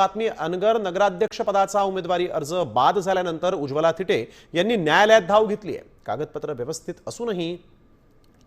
बातमी अनगर नगराध्यक्ष पदाचा उमेदवारी अर्ज बाद झाल्यानंतर उज्ज्वला थिटे यांनी न्यायालयात धाव घेतली आहे. कागदपत्र व्यवस्थित असूनही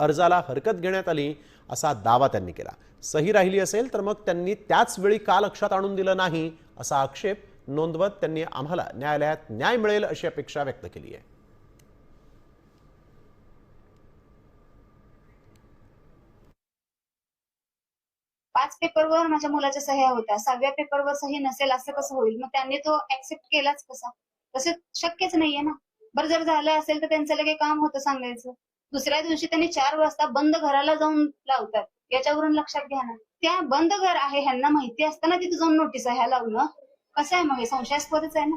अर्जाला हरकत घेण्यात आली असा दावा त्यांनी केला. सही राहिली असेल तर मग त्यांनी त्याच वेळी का लक्षात आणून दिलं नाही असा आक्षेप नोंदवत त्यांनी आम्हाला न्यायालयात न्याय मिळेल अशी अपेक्षा व्यक्त केली आहे. पाच पेपरवर माझ्या मुलाच्या सह्या होत्या. सहाव्या पेपरवर सही नसेल असं कसं होईल? मग त्यांनी तो ऍक्सेप्ट केलाच कसा? तसे शक्यच नाहीये ना. बरं जर झालं असेल तर त्यांचं लगे काम होतं सांगायचं. दुसऱ्या दिवशी त्यांनी चार वाजता बंद घराला जाऊन लावतात. याच्यावरून लक्षात घ्या ना. त्या बंद घर आहे ह्यांना माहिती असताना तिथे जाऊन नोटीस आहे ह्या लावणं. कसं आहे मग? हे संशयास्पदच आहे ना.